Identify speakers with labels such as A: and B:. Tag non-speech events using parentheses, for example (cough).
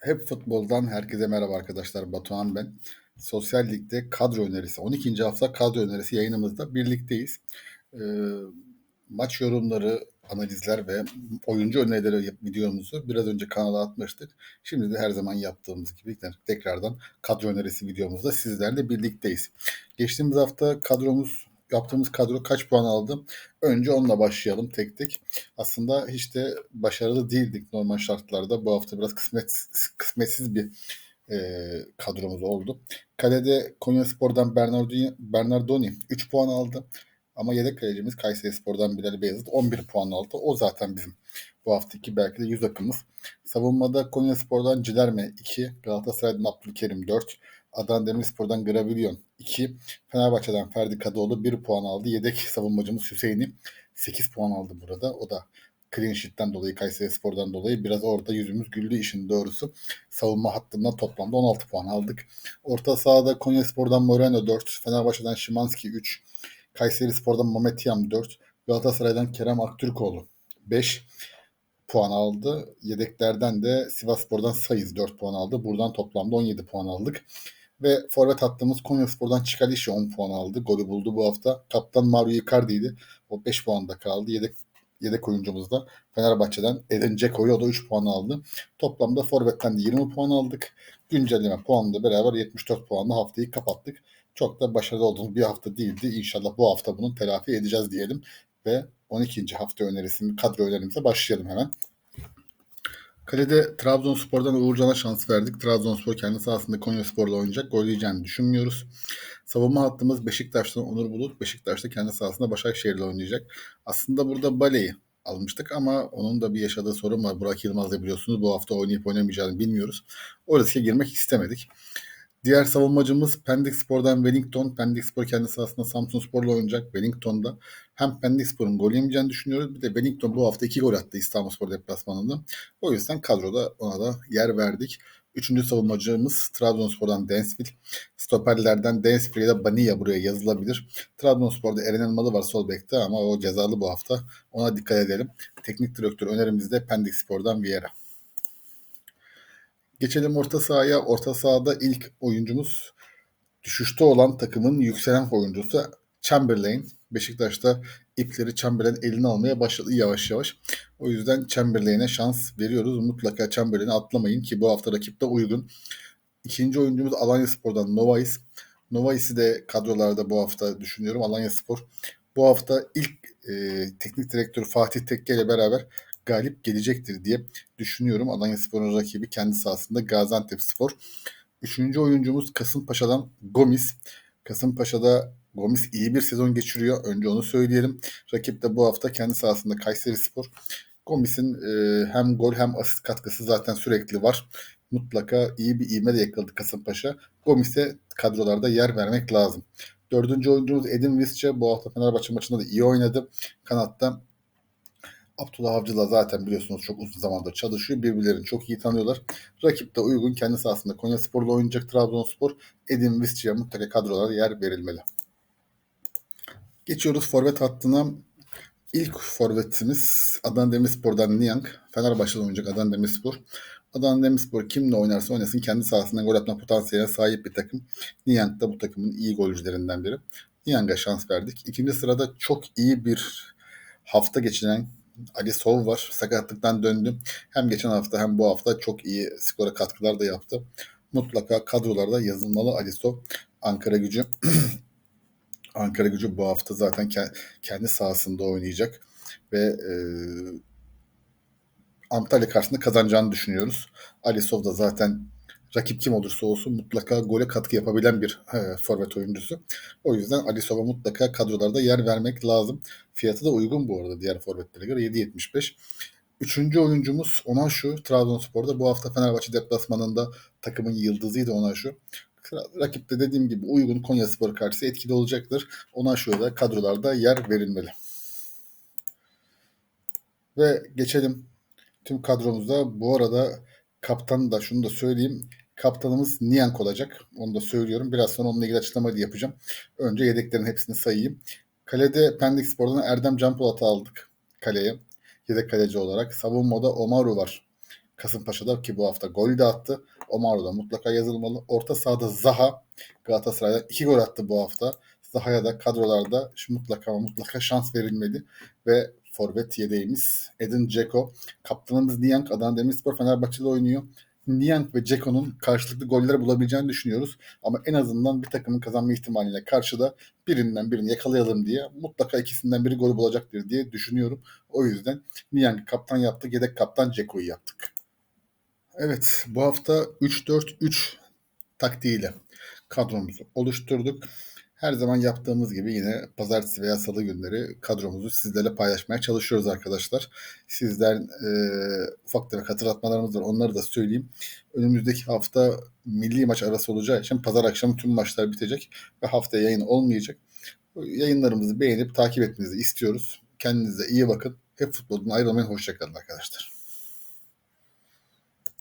A: Hep futboldan herkese merhaba arkadaşlar. Batuhan ben. Sosyal Lig'de kadro önerisi, 12. hafta kadro önerisi yayınımızda birlikteyiz. Ee, maç yorumları, analizler ve oyuncu önerileri videomuzu biraz önce kanala atmıştık. Şimdi de her zaman yaptığımız gibi tekrardan kadro önerisi videomuzda sizlerle birlikteyiz. Geçtiğimiz hafta kadromuz yaptığımız kadro kaç puan aldı? Önce onunla başlayalım tek tek. Aslında hiç de başarılı değildik normal şartlarda. Bu hafta biraz kısmet, kısmetsiz bir e, kadromuz oldu. Kalede Konyaspor'dan Bernardoni, Bernardoni 3 puan aldı. Ama yedek kalecimiz Kayseri Spor'dan Bilal Beyazıt 11 puan aldı. O zaten bizim bu haftaki belki de yüz akımız. Savunmada Konya Spor'dan Cilerme 2, Galatasaray'dan Abdülkerim 4, Adana Demirspor'dan Gravilyon 2, Fenerbahçe'den Ferdi Kadıoğlu 1 puan aldı. Yedek savunmacımız Hüseyin'i 8 puan aldı burada. O da clean sheet'ten dolayı, Kayseri Spor'dan dolayı biraz orada yüzümüz güldü işin doğrusu. Savunma hattından toplamda 16 puan aldık. Orta sahada Konya Spor'dan Moreno 4, Fenerbahçe'den Şimanski 3, Kayseri Spor'dan Mehmet Yam 4, Galatasaray'dan Kerem Aktürkoğlu 5 puan aldı. Yedeklerden de Sivas Spor'dan Sayız 4 puan aldı. Buradan toplamda 17 puan aldık. Ve forvet hattımız Konyaspor'dan Çikalişi 10 puan aldı. Golü buldu bu hafta. Kaptan Mario Icardi'ydi. O 5 puanda kaldı. Yedek yedek oyuncumuz da Fenerbahçe'den Eden Ceko'yu o da 3 puan aldı. Toplamda forvetten de 20 puan aldık. Güncelleme puanla beraber 74 puanla haftayı kapattık. Çok da başarılı olduğumuz bir hafta değildi. İnşallah bu hafta bunu telafi edeceğiz diyelim. Ve 12. hafta önerisini, kadro önerimize başlayalım hemen. Kalede Trabzonspor'dan Uğurcan'a şans verdik. Trabzonspor kendi sahasında Konyaspor'la oynayacak. Gol yiyeceğini düşünmüyoruz. Savunma hattımız Beşiktaş'tan Onur Bulut. Beşiktaş'ta kendi sahasında Başakşehir'le oynayacak. Aslında burada Bale'yi almıştık ama onun da bir yaşadığı sorun var. Burak Yılmaz biliyorsunuz bu hafta oynayıp oynamayacağını bilmiyoruz. O riske girmek istemedik. Diğer savunmacımız Pendik Spor'dan Wellington. Pendik Spor kendi sahasında Samsun Spor'la oynayacak. Wellington'da hem Pendik Spor'un gol yemeyeceğini düşünüyoruz. Bir de Wellington bu hafta iki gol attı İstanbul Spor deplasmanında. O yüzden kadroda ona da yer verdik. Üçüncü savunmacımız Trabzonspor'dan Densville. Stoperlerden Densville ya da Bania buraya yazılabilir. Trabzonspor'da Eren Elmalı var sol bekte ama o cezalı bu hafta. Ona dikkat edelim. Teknik direktör önerimiz de Pendik Spor'dan Vieira. Geçelim orta sahaya. Orta sahada ilk oyuncumuz düşüşte olan takımın yükselen oyuncusu Chamberlain. Beşiktaş'ta ipleri Chamberlain eline almaya başladı yavaş yavaş. O yüzden Chamberlain'e şans veriyoruz. Mutlaka Chamberlain'i atlamayın ki bu hafta rakipte uygun. İkinci oyuncumuz Alanya Spor'dan Novais. Novais'i de kadrolarda bu hafta düşünüyorum. Alanya Spor bu hafta ilk e, teknik direktör Fatih Tekke ile beraber galip gelecektir diye düşünüyorum. Alanya Spor'un rakibi kendi sahasında Gaziantep Spor. Üçüncü oyuncumuz Kasımpaşa'dan Gomis. Kasımpaşa'da Gomis iyi bir sezon geçiriyor. Önce onu söyleyelim. Rakip de bu hafta kendi sahasında Kayseri Spor. Gomis'in e, hem gol hem asist katkısı zaten sürekli var. Mutlaka iyi bir ivme de yakaladı Kasımpaşa. Gomis'e kadrolarda yer vermek lazım. Dördüncü oyuncumuz Edin Visca. Bu hafta Fenerbahçe maçında da iyi oynadı. Kanatta Abdullah Avcı'la zaten biliyorsunuz çok uzun zamandır çalışıyor. Birbirlerini çok iyi tanıyorlar. Rakip de uygun kendi sahasında Konya Spor'la oynayacak Trabzonspor. Edin Visca'ya mutlaka kadrolara yer verilmeli. Geçiyoruz forvet hattına. İlk forvetimiz Adana Demirspor'dan Niang. Fenerbahçe'de oynayacak Adana Demirspor. Adana Demirspor kimle oynarsa oynasın kendi sahasında gol atma potansiyeline sahip bir takım. Niang da bu takımın iyi golcülerinden biri. Niang'a şans verdik. İkinci sırada çok iyi bir hafta geçiren Ali Sol var. Sakatlıktan döndü. Hem geçen hafta hem bu hafta çok iyi skora katkılar da yaptı. Mutlaka kadrolarda yazılmalı Ali Sol. Ankara gücü (clears throat) Ankara gücü bu hafta zaten kendi sahasında oynayacak ve e, Antalya karşısında kazanacağını düşünüyoruz. Alisov da zaten rakip kim olursa olsun mutlaka gole katkı yapabilen bir e, forvet oyuncusu. O yüzden Alisov'a mutlaka kadrolarda yer vermek lazım. Fiyatı da uygun bu arada diğer forvetlere göre 7.75. Üçüncü oyuncumuz Onaşu. Trabzonspor'da bu hafta Fenerbahçe deplasmanında takımın yıldızıydı Onaşu. Rakipte dediğim gibi uygun Konya Spor karşısı etkili olacaktır. Onaşu'ya da kadrolarda yer verilmeli. Ve geçelim tüm kadromuzda. Bu arada kaptan da şunu da söyleyeyim. Kaptanımız Niyank olacak. Onu da söylüyorum. Biraz sonra onunla ilgili açıklama yapacağım. Önce yedeklerin hepsini sayayım. Kalede Pendik Spor'dan Erdem Canpolat'ı aldık kaleye. Yedek kaleci olarak. Savunmada Omaru var. Kasımpaşa'da ki bu hafta gol de attı. Omar da mutlaka yazılmalı. Orta sahada Zaha Galatasaray'dan iki gol attı bu hafta. Zaha'ya da kadrolarda şu mutlaka mutlaka şans verilmeli ve forvet yedeğimiz Edin Dzeko. Kaptanımız Niyank Adana Demirspor Fenerbahçe'de oynuyor. Niyank ve Ceko'nun karşılıklı goller bulabileceğini düşünüyoruz. Ama en azından bir takımın kazanma ihtimaliyle karşıda birinden birini yakalayalım diye mutlaka ikisinden biri golü bulacaktır diye düşünüyorum. O yüzden Niyank'ı kaptan yaptık, yedek kaptan Ceko'yu yaptık. Evet, bu hafta 3-4-3 taktiğiyle kadromuzu oluşturduk. Her zaman yaptığımız gibi yine pazartesi veya salı günleri kadromuzu sizlerle paylaşmaya çalışıyoruz arkadaşlar. Sizden e, ufak tefek hatırlatmalarımız var. Onları da söyleyeyim. Önümüzdeki hafta milli maç arası olacağı için pazar akşamı tüm maçlar bitecek ve haftaya yayın olmayacak. Yayınlarımızı beğenip takip etmenizi istiyoruz. Kendinize iyi bakın. Hep futboldan ayrılmayın. Hoşçakalın arkadaşlar.